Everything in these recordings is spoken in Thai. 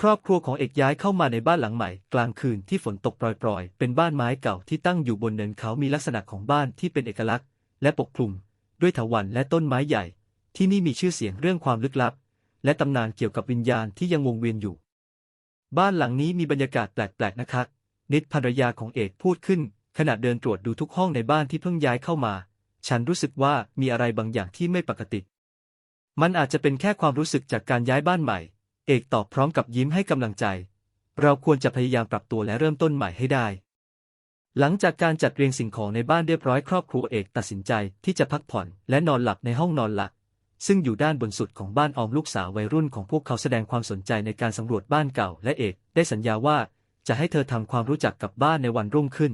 ครอบครัวของเอกย้ายเข้ามาในบ้านหลังใหม่ กลางคืนที่ฝนตกปรอยๆ เป็นบ้านไม้เก่าที่ตั้งอยู่บนเนินเขามีลักษณะของบ้านที่เป็นเอกลักษณ์ และปกคลุม ด้วยถาวัลย์และต้นไม้ใหญ่ ที่นี่มีชื่อเสียงเรื่องความลึกลับ และตำนานเกี่ยวกับวิญญาณที่ยังวงเวียนอยู่ บ้านหลังนี้มีบรรยากาศแปลกๆนะครับนิดภรรยาของเอกพูดขึ้น ขณะเดินตรวจดูทุกห้องในบ้านที่เพิ่งย้ายเข้ามา ฉันรู้สึกว่ามีอะไรบางอย่างที่ไม่ปกติ มันอาจจะเป็นแค่ความรู้สึกจากการย้ายบ้านใหม่ เอกตอบพร้อมกับยิ้มให้กำลังใจ เราควรจะพยายามปรับตัวและเริ่มต้นใหม่ให้ได้ หลังจากการจัดเรียงสิ่งของในบ้านเรียบร้อยครอบครัวเอกตัดสินใจที่จะพักผ่อนและนอนหลับในห้องนอนหลัก ซึ่งอยู่ด้านบนสุดของบ้านออมลูกสาววัยรุ่นของพวกเขาแสดงความสนใจในการสำรวจบ้านเก่า และเอกได้สัญญาว่าจะให้เธอทำความรู้จักกับบ้านในวันรุ่งขึ้น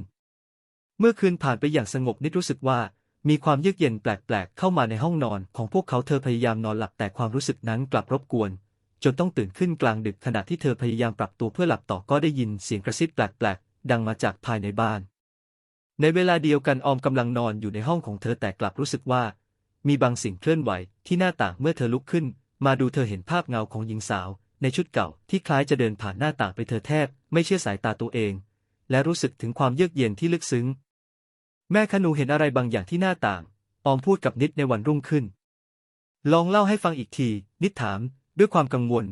เมื่อคืนผ่านไปอย่างสงบนิดรู้สึกว่ามีความเยือกเย็นแปลกๆ เข้ามาในห้องนอนของพวกเขาเธอพยายามนอนหลับแต่ความรู้สึกนั้นกลับรบกวน จนต้องตื่นขึ้นกลางดึกขณะที่เธอพยายามปรับตัวเพื่อหลับต่อก็ได้ยินเสียงกระซิบแปลกๆ ดังมาจากภายในบ้าน ในเวลาเดียวกันออมกำลังนอนอยู่ในห้องของเธอแต่กลับรู้สึกว่า มีบางสิ่งเคลื่อนไหวที่หน้าต่างเมื่อเธอลุกขึ้น มาดูเธอเห็นภาพเงาของหญิงสาว ในชุดเก่าที่คล้ายจะเดินผ่านหน้าต่างไปเธอแทบ ไม่เชื่อสายตาตัวเอง และรู้สึกถึงความเยือกเย็นที่ลึกซึ้ง แม่ขนูเห็นอะไรบางอย่างที่หน้าต่าง ออมพูดกับนิดในวันรุ่งขึ้น ลองเล่าให้ฟังอีกที นิดถาม ด้วยความกังวล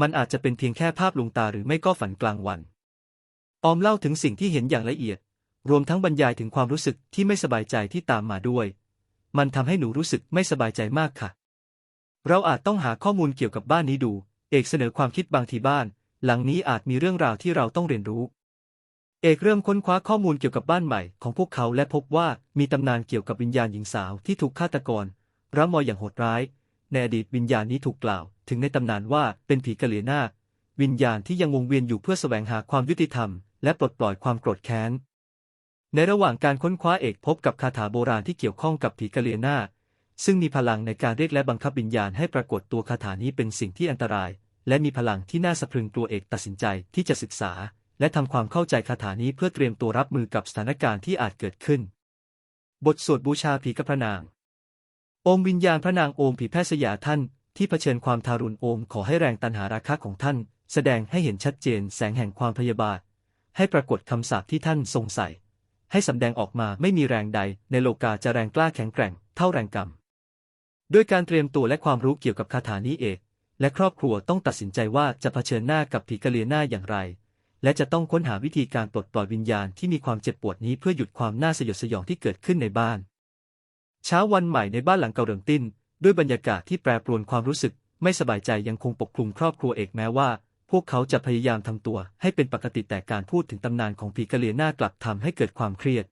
มันอาจจะเป็นเพียงแค่ภาพลวงตาหรือไม่ก็ฝันกลางวัน ออมเล่าถึงสิ่งที่เห็นอย่างละเอียด รวมทั้งบรรยายถึงความรู้สึกที่ไม่สบายใจที่ตามมาด้วย มันทำให้หนูรู้สึกไม่สบายใจมากค่ะ เราอาจต้องหาข้อมูลเกี่ยวกับบ้านนี้ดู เอกเสนอความคิดบางทีบ้าน หลังนี้อาจมีเรื่องราวที่เราต้องเรียนรู้ เอกเริ่มค้นคว้าข้อมูลเกี่ยวกับบ้านใหม่ของพวกเขาและพบว่ามีตำนานเกี่ยวกับวิญญาณหญิงสาวที่ถูกฆาตกรร้ำมอยอย่างโหดร้าย ในอดีตวิญญาณนี้ถูกกล่าว ถึงในตำนานว่าเป็นผีกะเหลี่ยนาควิญญาณที่ยังวงเวียนอยู่เพื่อแสวงหาความยุติธรรม และปลดปล่อยความโกรธแค้น ในระหว่างการค้นคว้าเอกพบกับคาถาโบราณที่เกี่ยวข้องกับผีกะเหลี่ยนาคซึ่งมีพลังในการเรียกและบังคับวิญญาณให้ปรากฏตัวคาถานี้เป็นสิ่งที่อันตราย และมีพลังที่น่าสะพรึงตัวเอกตัดสินใจที่จะศึกษา และทำความเข้าใจคาถานี้เพื่อเตรียมตัวรับมือกับสถานการณ์ที่อาจเกิดขึ้น บทสวดบูชาผีกับพระนาง โอมวิญญาณพระนางโอมผีแพทย์สยาท่าน ที่เผชิญความทารุณโอมขอให้แรงตันหาราคะของท่าน แสดงให้เห็นชัดเจนแสงแห่งความพยาบาท ให้ปรากฏคำสาปที่ท่านทรงใส่ ให้สำแดงออกมาไม่มีแรงใดในโลกาจะแรงกล้าแข็งแกร่งเท่าแรงกรรมด้วยการเตรียมตัวและความรู้เกี่ยวกับคาถานี้เอกและครอบครัวต้องตัดสินใจว่าจะเผชิญหน้ากับผีกะเลียหน้าอย่างไร และจะต้องค้นหาวิธีการปลดปล่อยวิญญาณที่มีความเจ็บปวดนี้เพื่อหยุดความน่าสยดสยองที่เกิดขึ้นในบ้าน เช้าวันใหม่ในบ้านหลังเก่าเริงติ้น ด้วยบรรยากาศที่แปรปรวนความรู้สึก ไม่สบายใจยังคงปกคลุมครอบครัวเอกแม้ว่า พวกเขาจะพยายามทำตัว ให้เป็นปกติแต่การพูดถึงตำนานของผีกะเลียหน้ากลับทำให้เกิดความเครียด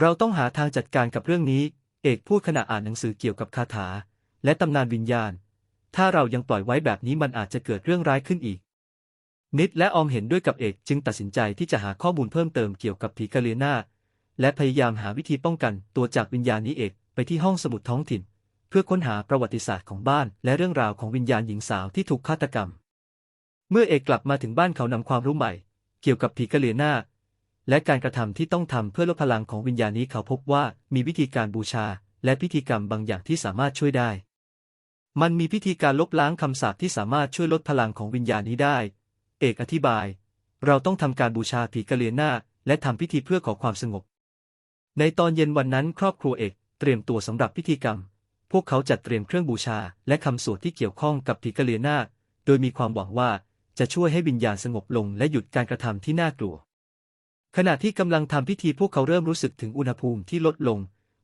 เราต้องหาทางจัดการกับเรื่องนี้ เอกพูดขณะอ่านหนังสือเกี่ยวกับคาถา และตำนานวิญญาณ ถ้าเรายังปล่อยไว้แบบนี้มันอาจจะเกิดเรื่องร้ายขึ้นอีก นิดและออมเห็นด้วยกับเอกจึงตัดสินใจที่จะหาข้อมูลเพิ่มเติมเกี่ยวกับผีกะเลียหน้า และพยายามหาวิธีป้องกันตัวจากวิญญาณนี้เอกไปที่ห้องสมุดท้องถิ่น เพื่อค้นหาประวัติศาสตร์ของบ้าน และเรื่องราวของวิญญาณหญิงสาวที่ถูกฆาตกรรม เมื่อเอกกลับมาถึงบ้านเขานำความรู้ใหม่ เกี่ยวกับผีกะเลียนาและการกระทำที่ต้องทำเพื่อลดพลังของวิญญาณนี้เขาพบว่ามีวิธีการบูชา และพิธีกรรมบางอย่างที่สามารถช่วยได้ มันมีพิธีการลบล้างคำสาปที่สามารถช่วยลดพลังของวิญญาณนี้ได้ เอกอธิบาย เราต้องทำการบูชาผีกะเลียนาและทำพิธีเพื่อขอความสงบ ในตอนเย็นวันนั้นครอบครัวเอกเตรียมตัวสำหรับพิธีกรรม พวกเขาจัดเตรียมเครื่องบูชา และคำสวดที่เกี่ยวข้องกับผีกะเลียนาโดยมีความหวังว่าจะช่วยให้วิญญาณสงบลงและหยุดการกระทำที่น่ากลัว ขณะที่กำลังทำพิธีพวกเขาเริ่มรู้สึกถึงอุณหภูมิที่ลดลง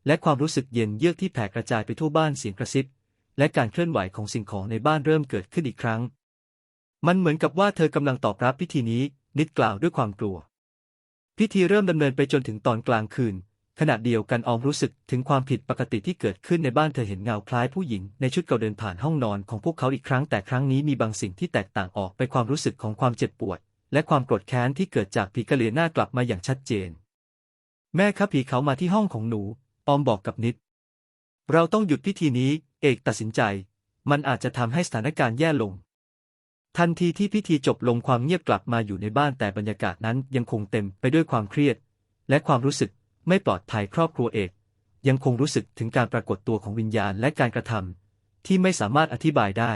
และความรู้สึกเย็นเยือกที่แผ่กระจายไปทั่วบ้านเสียงกระซิบ และการเคลื่อนไหวของสิ่งของในบ้านเริ่มเกิดขึ้นอีกครั้ง มันเหมือนกับว่าเธอกำลังตอบรับพิธีนี้นิดกล่าวด้วยความกลัว พิธีเริ่มดำเนินไปจนถึงตอนกลางคืน ขณะเดียวกันออมรู้สึกถึงความผิดปกติที่เกิดขึ้นในบ้านเธอเห็นเงาคล้ายผู้หญิงในชุดเก่าเดินผ่านห้องนอนของพวกเขาอีกครั้งแต่ครั้งนี้มีบางสิ่งที่แตกต่างออกไปความรู้สึกของความเจ็บปวด และความโกรธแค้นที่เกิดจากผีกะเหลี่ยหน้ากลับมาอย่างชัดเจน แม่ครับผีเขามาที่ห้องของหนู ออมบอกกับนิด เราต้องหยุดพิธีนี้ เอกตัดสินใจ มันอาจจะทำให้สถานการณ์แย่ลง ทันทีที่พิธีจบลงความเงียบกลับมาอยู่ในบ้านแต่บรรยากาศนั้นยังคงเต็มไปด้วยความเครียดและความรู้สึก ไม่ปลอดภัยครอบครัวเอก ยังคงรู้สึกถึงการปรากฏตัวของวิญญาณและการกระทำที่ไม่สามารถอธิบายได้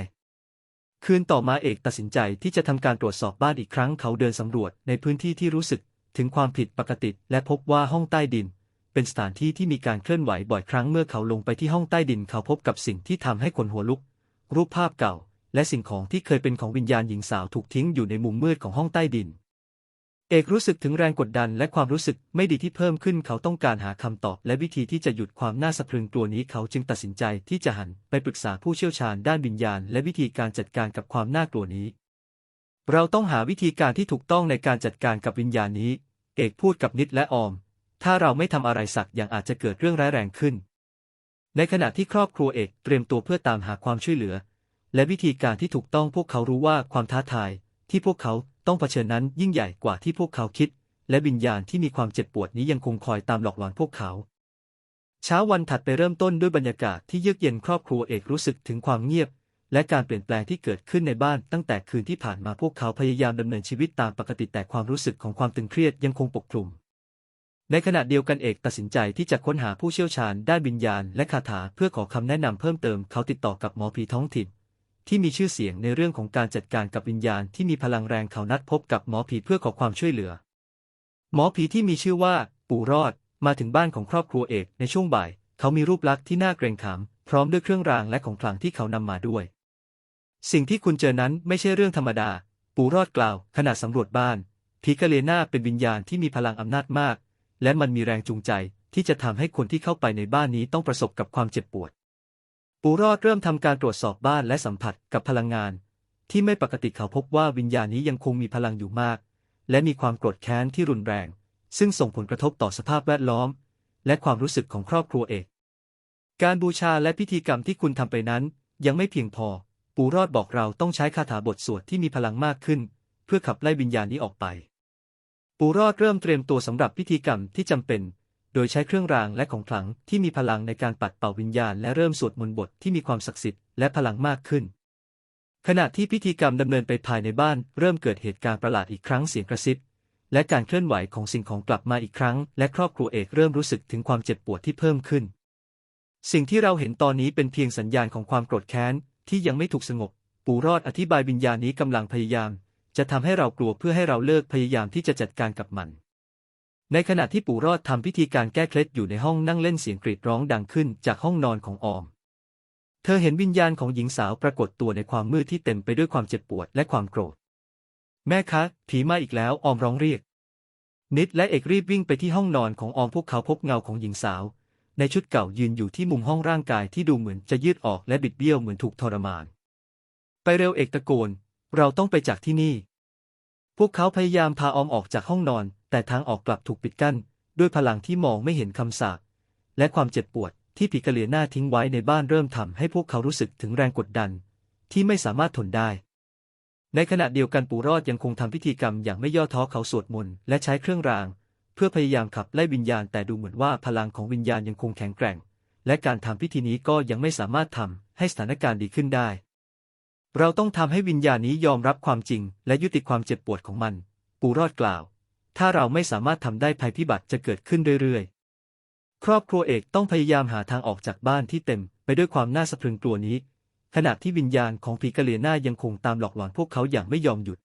คืนต่อมาเอกตัดสินใจที่จะทำการตรวจสอบบ้านอีกครั้งเขาเดินสำรวจในพื้นที่ที่รู้สึกถึงความผิดปกติ และพบว่าห้องใต้ดิน เป็นสถานที่ที่มีการเคลื่อนไหวบ่อยครั้งเมื่อเขาลงไปที่ห้องใต้ดินเขาพบกับสิ่งที่ทำให้ขนหัวลุก รูปภาพเก่า และสิ่งของที่เคยเป็นของวิญญาณหญิงสาวถูกทิ้งอยู่ในมุมมืดของห้องใต้ดิน เอกรู้สึกถึงแรงกดดันและความรู้สึกไม่ดีที่เพิ่มขึ้นเขาต้องการหาคำตอบ และวิธีที่จะหยุดความน่าสะพรึงกลัวนี้เขาจึงตัดสินใจที่จะหันไปปรึกษาผู้เชี่ยวชาญด้านวิญญาณ และวิธีการจัดการกับความน่ากลัวนี้ เราต้องหาวิธีการที่ถูกต้องในการจัดการกับวิญญาณนี้ เอกพูดกับนิดและออม ถ้าเราไม่ทำอะไรสักอย่างอาจจะเกิดเรื่องร้ายแรงขึ้น ในขณะที่ครอบครัวเอกเตรียมตัวเพื่อตามหาความช่วยเหลือ และวิธีการที่ถูกต้องพวกเขารู้ว่าความท้าทายที่พวกเขา ต้องเผชิญนั้นยิ่งใหญ่กว่าที่พวกเขาคิด และวิญญาณที่มีความเจ็บปวดนี้ยังคงคอยตามหลอกหลอนพวกเขา เช้าวันถัดไปเริ่มต้นด้วยบรรยากาศที่เยือกเย็นครอบครัวเอกรู้สึกถึงความเงียบ และการเปลี่ยนแปลงที่เกิดขึ้นในบ้านตั้งแต่คืนที่ผ่านมาพวกเขาพยายามดำเนินชีวิตตามปกติแต่ความรู้สึกของความตึงเครียดยังคงปกคลุมในขณะเดียวกันเอกตัดสินใจที่จะค้นหาผู้เชี่ยวชาญด้านวิญญาณและคาถาเพื่อขอคำแนะนำเพิ่มเติมเขาติดต่อกับหมอผีท้องถิ่น ที่มีชื่อเสียงในเรื่องของการจัดการกับวิญญาณที่มีพลังแรงเขานัดพบกับหมอผีเพื่อขอความช่วยเหลือ หมอผีที่มีชื่อว่า ปู่รอด มาถึงบ้านของครอบครัวเอกในช่วงบ่าย เขามีรูปลักษณ์ที่น่าเกรงขาม พร้อมด้วยเครื่องรางและของขลังที่เขานำมาด้วย สิ่งที่คุณเจอนั้นไม่ใช่เรื่องธรรมดา ปู่รอดกล่าว ขณะสำรวจบ้านผีกะเลน่าเป็นวิญญาณที่มีพลังอำนาจมาก และมันมีแรงจูงใจที่จะทำให้คนที่เข้าไปในบ้านนี้ต้องประสบกับความเจ็บปวด ปู่รอดเริ่มทำการตรวจสอบบ้านและสัมผัสกับพลังงาน ที่ไม่ปกติเขาพบว่าวิญญาณนี้ยังคงมีพลังอยู่มาก และมีความโกรธแค้นที่รุนแรง ซึ่งส่งผลกระทบต่อสภาพแวดล้อม และความรู้สึกของครอบครัวเอกการบูชาและพิธีกรรมที่คุณทำไปนั้น ยังไม่เพียงพอ ปู่รอดบอกเราต้องใช้คาถาบทสวดที่มีพลังมากขึ้น เพื่อขับไล่วิญญาณนี้ออกไป ปู่รอดเริ่มเตรียมตัวสำหรับพิธีกรรมที่จำเป็น โดยใช้เครื่องรางและของขลังที่มีพลังในการปัดเป่าวิญญาณและเริ่มสวดมนต์บทที่มีความศักดิ์สิทธิ์และพลังมากขึ้น ขณะที่พิธีกรรมดำเนินไปภายในบ้าน เริ่มเกิดเหตุการณ์ประหลาดอีกครั้งเสียงกระซิบและการเคลื่อนไหวของสิ่งของกลับมาอีกครั้ง และครอบครัวเอกเริ่มรู้สึกถึงความเจ็บปวดที่เพิ่มขึ้น สิ่งที่เราเห็นตอนนี้เป็นเพียงสัญญาณของความโกรธแค้นที่ยังไม่ถูกสงบ ปู่รอดอธิบายวิญญาณนี้กำลังพยายาม จะทำให้เรากลัวเพื่อให้เราเลิกพยายามที่จะจัดการกับมัน ในขณะที่ปู่รอดทำพิธีการแก้เคล็ดอยู่ในห้องนั่งเล่นเสียงกรีดร้องดังขึ้นจากห้องนอนของออม เธอเห็นวิญญาณของหญิงสาวปรากฏตัวในความมืดที่เต็มไปด้วยความเจ็บปวดและความโกรธ แม่คะ ผีมาอีกแล้วออมร้องเรียก นิดและเอกรีบวิ่งไปที่ห้องนอนของออมพวกเขาพบเงาของหญิงสาว ในชุดเก่ายืนอยู่ที่มุมห้องร่างกายที่ดูเหมือนจะยืดออกและบิดเบี้ยวเหมือนถูกทรมาน ไปเร็วเอกตะโกน เราต้องไปจากที่นี่ พวกเขาพยายามพาออมออกจากห้องนอน แต่ทางออกกลับถูกปิดกั้น ด้วยพลังที่มองไม่เห็นคำสาปและความเจ็บปวดที่ผีกะเหลี่ยหน้าทิ้งไว้ในบ้านเริ่มทำให้พวกเขารู้สึกถึงแรงกดดัน ที่ไม่สามารถทนได้ ในขณะเดียวกันปู่รอดยังคงทำพิธีกรรมอย่างไม่ย่อท้อเขาสวดมนต์และใช้เครื่องราง เพื่อพยายามขับไล่วิญญาณแต่ดูเหมือนว่าพลังของวิญญาณยังคงแข็งแกร่ง และการทำพิธีนี้ก็ยังไม่สามารถทำให้สถานการณ์ดีขึ้นได้ เราต้องทำให้วิญญาณนี้ยอมรับความจริง และยุติความเจ็บปวดของมัน ปู่รอดกล่าว ถ้าเราไม่สามารถทำได้ภัยพิบัติจะเกิดขึ้นเรื่อยๆ ครอบครัวเอกต้องพยายามหาทางออกจากบ้านที่เต็มไปด้วยความน่าสะพรึงกลัวนี้ ขณะที่วิญญาณของผีกะเหลี่ยหน้ายังคงตามหลอกหลอนพวกเขาอย่างไม่ยอมหยุด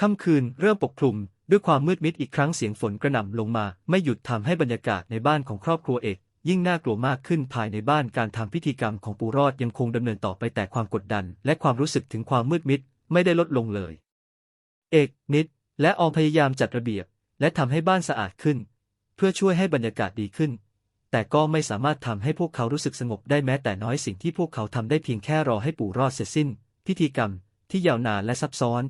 ค่ำคืนเริ่มปกคลุมด้วยความมืดมิดอีกครั้งเสียงฝนกระหน่ำลงมาไม่หยุดทำให้บรรยากาศในบ้านของครอบครัวเอก ยิ่งน่ากลัวมากขึ้นภายในบ้านการทำพิธีกรรมของปูรอดยังคงดำเนินต่อไปแต่ความกดดัน และความรู้สึกถึงความมืดมิดไม่ได้ลดลงเลย เอกนิด และออมพยายามจัดระเบียบ และทำให้บ้านสะอาดขึ้น เพื่อช่วยให้บรรยากาศดีขึ้น แต่ก็ไม่สามารถทำให้พวกเขารู้สึกสงบได้แม้แต่น้อยสิ่งที่พวกเขาทำได้เพียงแค่รอให้ปู่รอดเสร็จสิ้น พิธีกรรมที่ยาวนานและซับซ้อน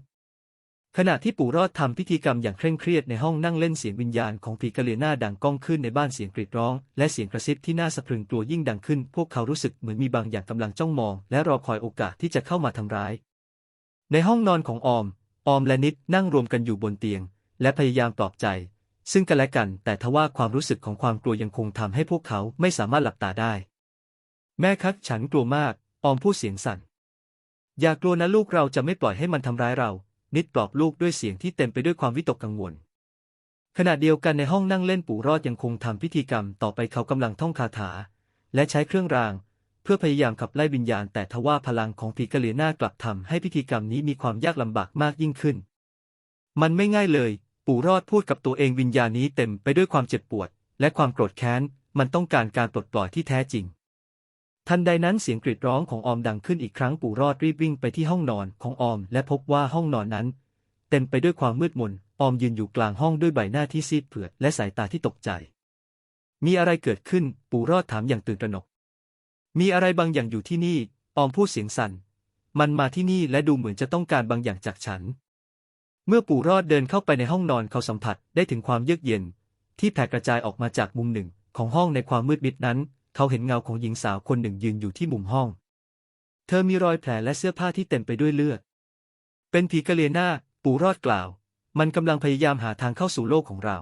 ขณะที่ปู่รอดทำพิธีกรรมอย่างเคร่งเครียดในห้องนั่งเล่นเสียงวิญญาณของผีกะเลี่ยหน้าดังก้องขึ้นในบ้านเสียงกรีดร้อง และเสียงกระซิบที่น่าสะพรึงกลัวยิ่งดังขึ้น พวกเขารู้สึกเหมือนมีบางอย่างกำลังจ้องมอง และรอคอยโอกาสที่จะเข้ามาทำร้าย ในห้องนอนของออม ออมและนิดนั่งรวมกันอยู่บนเตียง และพยายามปลอบใจ ซึ่งกันและกันแต่ทว่าความรู้สึกของความกลัวยังคงทำให้พวกเขาไม่สามารถหลับตาได้ แม่ครับฉันกลัวมาก ออมพูดเสียงสั่น อย่ากลัวนะลูกเราจะไม่ปล่อยให้มันทำร้ายเรา นิดปลอบลูกด้วยเสียงที่เต็มไปด้วยความวิตกกังวล ขณะเดียวกันในห้องนั่งเล่นปู่รอดยังคงทำพิธีกรรมต่อไปเขากำลังท่องคาถา และใช้เครื่องราง เพื่อพยายามขับไล่วิญญาณ แต่ทว่าพลังของผีกะเหลียหน่ากลับทำให้พิธีกรรมนี้มีความยากลำบากมากยิ่งขึ้น มันไม่ง่ายเลย ปู่รอดพูดกับตัวเองวิญญาณนี้เต็มไปด้วยความเจ็บปวด และความโกรธแค้น มันต้องการการปลดปล่อยที่แท้จริง ทันใดนั้นเสียงกรีดร้องของออมดังขึ้นอีกครั้งปู่รอดรีบวิ่งไปที่ห้องนอนของออม และพบว่าห้องนอนนั้น เต็มไปด้วยความมืดมน ออมยืนอยู่กลางห้องด้วยใบหน้าที่ซีดเผือดและสายตาที่ตกใจ มีอะไรเกิดขึ้น ปู่รอดถามอย่างตื่นตระหนก มีอะไรบางอย่างอยู่ที่นี่ ออมพูดเสียงสั่น มันมาที่นี่และดูเหมือนจะต้องการบางอย่างจากฉัน เมื่อปู่รอดเดินเข้าไปในห้องนอนเขาสัมผัสได้ถึงความเยือกเย็น ที่แผ่กระจายออกมาจากมุมหนึ่งของห้องในความมืดมิดนั้น เขาเห็นเงาของหญิงสาวคนหนึ่งยืนอยู่ที่มุมห้อง เธอมีรอยแผลและเสื้อผ้าที่เต็มไปด้วยเลือด เป็นผีกะเลียนาปู่รอดกล่าว มันกำลังพยายามหาทางเข้าสู่โลกของเรา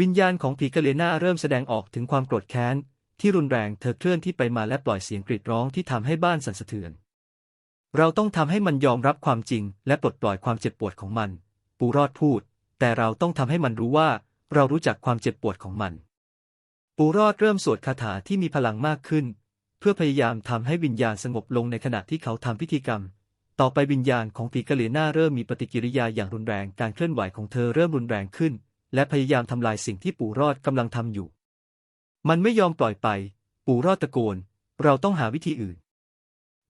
วิญญาณของผีกะเลียนาเริ่มแสดงออกถึงความโกรธแค้น ที่รุนแรงเธอเคลื่อนที่ไปมาและปล่อยเสียงกรีดร้องที่ทำให้บ้านสั่นสะเทือน เราต้องทำให้มันยอมรับความจริง และปลดปล่อยความเจ็บปวดของมัน ปูรอดพูด แต่เราต้องทำให้มันรู้ว่า เรารู้จักความเจ็บปวดของมัน ปูรอดเริ่มสวดคาถาที่มีพลังมากขึ้น เพื่อพยายามทำให้วิญญาณสงบลงในขณะที่เขาทำพิธีกรรม ต่อไปวิญญาณของผีกะเหลียนาเริ่มมีปฏิกิริยาอย่างรุนแรงการเคลื่อนไหวของเธอเริ่มรุนแรงขึ้น และพยายามทำลายสิ่งที่ปู่รอดกำลังทำอยู่ มันไม่ยอมปล่อยไป ปู่รอดตะโกน เราต้องหาวิธีอื่น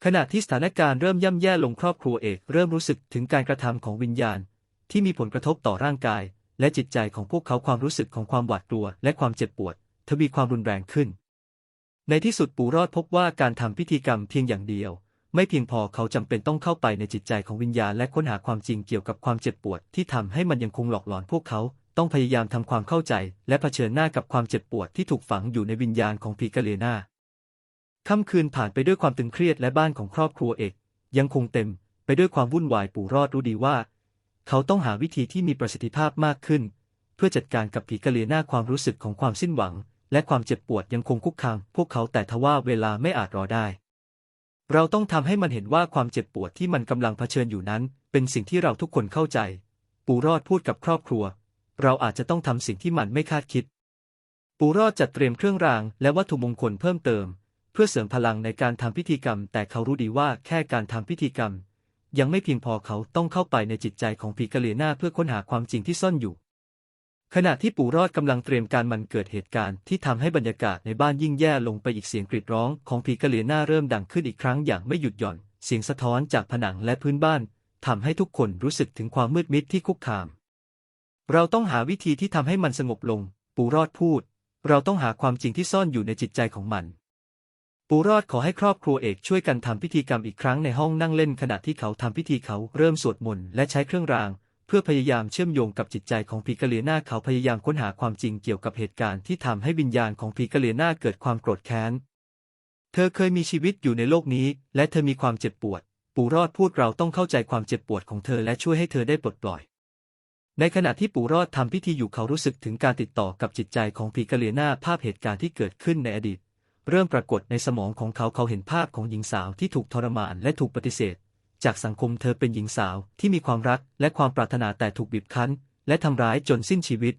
ขณะที่สถานการณ์เริ่มย่ำแย่ลงครอบครัวเอกเริ่มรู้สึกถึงการกระทำของวิญญาณ ที่มีผลกระทบต่อร่างกาย และจิตใจของพวกเขาความรู้สึกของความหวาดกลัว และความเจ็บปวด ทวีความรุนแรงขึ้น ในที่สุดปู่รอดพบว่าการทำพิธีกรรมเพียงอย่างเดียว ไม่เพียงพอเขาจำเป็นต้องเข้าไปในจิตใจของวิญญาณ และค้นหาความจริงเกี่ยวกับความเจ็บปวดที่ทำให้มันยังคงหลอกหลอนพวกเขา ต้องพยายามทำความเข้าใจ และเผชิญหน้ากับความเจ็บปวดที่ถูกฝังอยู่ในวิญญาณของผีกะเลนาค่ำคืนผ่านไปด้วยความตึงเครียดและบ้านของครอบครัวเอก ยังคงเต็มไปด้วยความวุ่นวายปู่รอดรู้ดีว่า เขาต้องหาวิธีที่มีประสิทธิภาพมากขึ้น เพื่อจัดการกับผีกะเลนาความรู้สึกของความสิ้นหวัง และความเจ็บปวดยังคงคุกคามพวกเขาแต่ทว่าเวลาไม่อาจรอได้ เราต้องทำให้มันเห็นว่าความเจ็บปวดที่มันกำลังเผชิญอยู่นั้น เป็นสิ่งที่เราทุกคนเข้าใจ ปู่รอดพูดกับครอบครัว เราอาจจะต้องทำสิ่งที่มันไม่คาดคิด ปู่รอดจัดเตรียมเครื่องรางและวัตถุมงคลเพิ่มเติม เพื่อเสริมพลังในการทำพิธีกรรม แต่เขารู้ดีว่าแค่การทำพิธีกรรม ยังไม่เพียงพอเขาต้องเข้าไปในจิตใจของผีกะเหลียนาเพื่อค้นหาความจริงที่ซ่อนอยู่ ขณะที่ปู่รอดกำลังเตรียมการมันเกิดเหตุการณ์ที่ทำให้บรรยากาศในบ้านยิ่งแย่ลงไปอีกเสียงกรีดร้องของผีกะเหลียนาเริ่มดังขึ้นอีกครั้งอย่างไม่หยุดหย่อน เสียงสะท้อนจากผนังและพื้นบ้านทำให้ทุกคนรู้สึกถึงความมืดมิดที่คุกคาม เราต้องหาวิธีที่ทำให้มันสงบลง ปู่รอดพูด เราต้องหาความจริงที่ซ่อนอยู่ในจิตใจของมัน ปู่รอดขอให้ครอบครัวเอกช่วยกันทำพิธีกรรมอีกครั้งในห้องนั่งเล่นขณะที่เขาทำพิธีเขาเริ่มสวดมนต์และใช้เครื่องราง เพื่อพยายามเชื่อมโยงกับจิตใจของผีกะเลียนาเขาพยายามค้นหาความจริงเกี่ยวกับเหตุการณ์ที่ทำให้วิญญาณของผีกะเลียนาเกิดความโกรธแค้น เธอเคยมีชีวิตอยู่ในโลกนี้ และเธอมีความเจ็บปวด ปู่รอดพูดเราต้องเข้าใจความเจ็บปวดของเธอและช่วยให้เธอได้ปลดปล่อย ในขณะที่ปู่รอดทำพิธีอยู่เขารู้สึกถึงการติดต่อกับจิตใจของผีกะเลียนาภาพเหตุการณ์ที่เกิดขึ้นในอดีต เริ่มปรากฏในสมองของเขาเขาเห็นภาพของหญิงสาวที่ถูกทรมานและถูกปฏิเสธ จากสังคมเธอเป็นหญิงสาวที่มีความรักและความปรารถนาแต่ถูกบีบคั้น และทำร้ายจนสิ้นชีวิต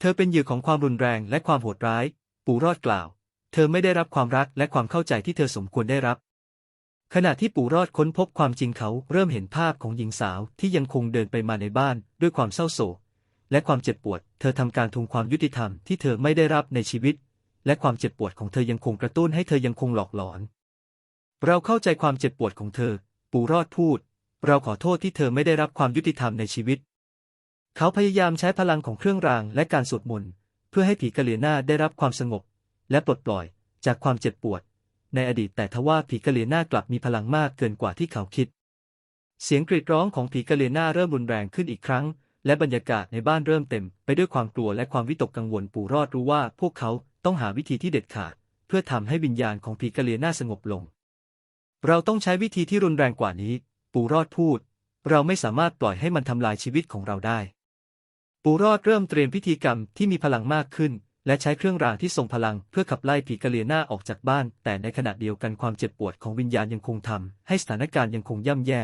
เธอเป็นเหยื่อของความรุนแรงและความโหดร้าย ปู่รอดกล่าว เธอไม่ได้รับความรักและความเข้าใจที่เธอสมควรได้รับ ขณะที่ปู่รอดค้นพบความจริงเขาเริ่มเห็นภาพของหญิงสาวที่ยังคงเดินไปมาในบ้านด้วยความเศร้าโศก และความเจ็บปวด เธอทำการทวงความยุติธรรมที่เธอไม่ได้รับในชีวิต และความเจ็บปวดของเธอยังคงกระตุ้นให้เธอยังคงหลอกหลอน เราเข้าใจความเจ็บปวดของเธอ ปู่รอดพูด เราขอโทษที่เธอไม่ได้รับความยุติธรรมในชีวิต เขาพยายามใช้พลังของเครื่องรางและการสวดมนต์เพื่อให้ผีกะเหลียนาได้รับความสงบ และปลดปล่อยจากความเจ็บปวด ในอดีตแต่ทว่าผีกะเหลียนากลับมีพลังมากเกินกว่าที่เขาคิด เสียงกรีดร้องของผีกะเหลียนาเริ่มรุนแรงขึ้นอีกครั้ง และบรรยากาศในบ้านเริ่มเต็ม ไปด้วยความกลัวและความวิตกกังวลปู่รอดรู้ว่า พวกเขาต้องหาวิธีที่เด็ดขาด เพื่อทำให้วิญญาณของผีกะเหลียนาสงบลง เราต้องใช้วิธีที่รุนแรงกว่านี้ ปู่รอดพูด เราไม่สามารถปล่อยให้มันทำลายชีวิตของเราได้ ปู่รอดเริ่มเตรียมพิธีกรรมที่มีพลังมากขึ้น และใช้เครื่องรางที่ทรงพลังเพื่อขับไล่ผีกะเลียนาออกจากบ้าน แต่ในขณะเดียวกันความเจ็บปวดของวิญญาณยังคงทำให้สถานการณ์ยังคงย่ำแย่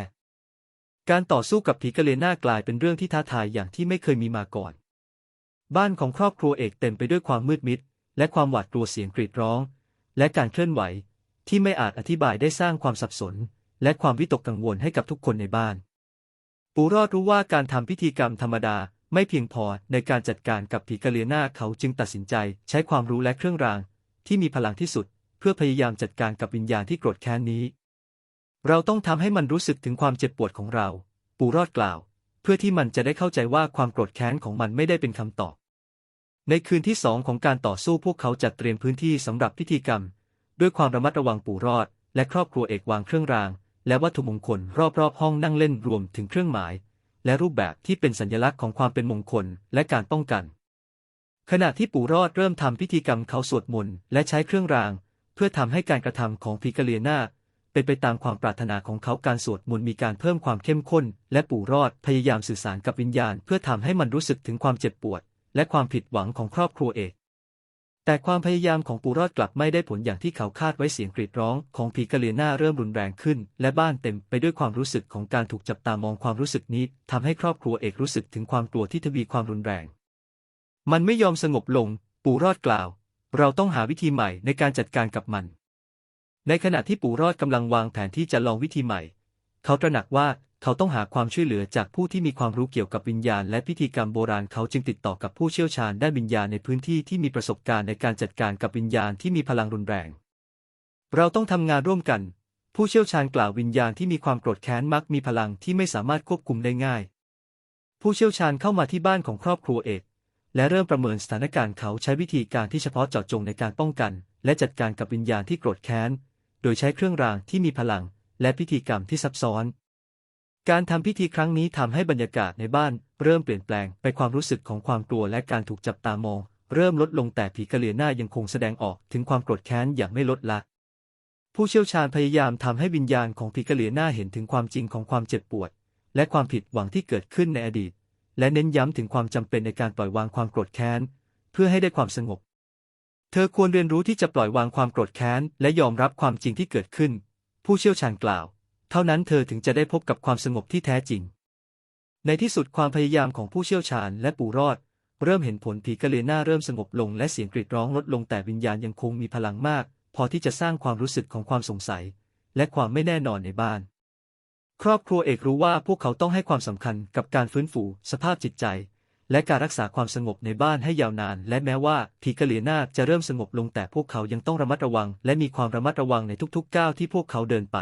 การต่อสู้กับผีกะเลียนากลายเป็นเรื่องที่ท้าทายอย่างที่ไม่เคยมีมาก่อน บ้านของครอบครัวเอกเต็มไปด้วยความมืดมิด และความหวาดกลัวเสียงกรีดร้อง และการเคลื่อนไหว ที่ไม่อาจอธิบายได้สร้างความสับสน และความวิตกกังวลให้กับทุกคนในบ้าน ปูรอดรู้ว่าการทำพิธีกรรมธรรมดา ไม่เพียงพอในการจัดการกับผีกะเลียนาเขาจึงตัดสินใจใช้ความรู้และเครื่องราง ที่มีพลังที่สุด เพื่อพยายามจัดการกับวิญญาณที่โกรธแค้นนี้ เราต้องทำให้มันรู้สึกถึงความเจ็บปวดของเรา ปูรอดกล่าว เพื่อที่มันจะได้เข้าใจว่าความโกรธแค้นของมันไม่ได้เป็นคำตอบ ในคืนที่สองของการต่อสู้พวกเขาจัดเตรียมพื้นที่สำหรับพิธีกรรม ด้วยความระมัดระวังปูรอด และครอบครัวเอกวางเครื่องราง และวัตถุมงคลรอบๆห้องนั่งเล่นรวมถึงเครื่องหมาย และรูปแบบที่เป็นสัญลักษณ์ของความเป็นมงคลและการป้องกัน ขณะที่ปู่รอดเริ่มทำพิธีกรรมเขาสวดมนต์และใช้เครื่องราง เพื่อทำให้การกระทำของพีกะเลียนาเป็นไปตามความปรารถนาของเขาการสวดมนต์มีการเพิ่มความเข้มข้น และปู่รอดพยายามสื่อสารกับวิญญาณ เพื่อทำให้มันรู้สึกถึงความเจ็บปวด และความผิดหวังของครอบครัวเอก แต่ความพยายามของปูรอดกลับไม่ได้ผลอย่างที่เขาคาดไว้เสียงกรีดร้องของผีกะเลียนาเริ่มรุนแรงขึ้น และบ้านเต็มไปด้วยความรู้สึกของการถูกจับตามองความรู้สึกนี้ทำให้ครอบครัวเอกรู้สึกถึงความกลัวที่ทวีความรุนแรง มันไม่ยอมสงบลง ปู่รอดกล่าว เราต้องหาวิธีใหม่ในการจัดการกับมัน ในขณะที่ปู่รอดกำลังวางแผนที่จะลองวิธีใหม่ เขาตระหนักว่า เขาต้องหาความช่วยเหลือจากผู้ที่มีความรู้เกี่ยวกับวิญญาณ และพิธีกรรมโบราณเขาจึงติดต่อกับผู้เชี่ยวชาญด้านวิญญาณในพื้นที่ที่มีประสบการณ์ในการจัดการกับวิญญาณที่มีพลังรุนแรง เราต้องทำงานร่วมกัน ผู้เชี่ยวชาญกล่าววิญญาณที่มีความโกรธแค้นมักมีพลังที่ไม่สามารถควบคุมได้ง่าย ผู้เชี่ยวชาญเข้ามาที่บ้านของครอบครัวเอกและเริ่มประเมินสถานการณ์เขาใช้วิธีการที่เฉพาะเจาะจงในการป้องกัน และจัดการกับวิญญาณที่โกรธแค้น โดยใช้เครื่องรางที่มีพลัง และพิธีกรรมที่ซับซ้อน การทำพิธีครั้งนี้ทำให้บรรยากาศในบ้านเริ่มเปลี่ยนแปลงไปความรู้สึกของความกลัวและการถูกจับตามอง เริ่มลดลงแต่ผีกะเหลี่ยหน้ายังคงแสดงออกถึงความโกรธแค้นอย่างไม่ลดละผู้เชี่ยวชาญพยายามทำให้วิญญาณของผีกะเหลี่ยหน้าเห็นถึงความจริงของความเจ็บปวด และความผิดหวังที่เกิดขึ้นในอดีต และเน้นย้ำถึงความจำเป็นในการปล่อยวางความโกรธแค้น เพื่อให้ได้ความสงบ เธอควรเรียนรู้ที่จะปล่อยวางความโกรธแค้นและยอมรับความจริงที่เกิดขึ้น ผู้เชี่ยวชาญกล่าว เท่านั้นเธอถึงจะได้พบกับความสงบที่แท้จริง ในที่สุดความพยายามของผู้เชี่ยวชาญและปู่รอด เริ่มเห็นผลผีกะเลน่าเริ่มสงบลงและเสียงกรีดร้องลดลงแต่วิญญาณยังคงมีพลังมาก พอที่จะสร้างความรู้สึกของความสงสัย และความไม่แน่นอนในบ้าน ครอบครัวเอกรู้ว่าพวกเขาต้องให้ความสำคัญกับการฟื้นฟูสภาพจิตใจ และการรักษาความสงบในบ้านให้ยาวนาน และแม้ว่าผีกะเลียนาจะเริ่มสงบลงแต่พวกเขายังต้องระมัดระวัง และมีความระมัดระวังในทุกๆก้าวที่พวกเขาเดินไป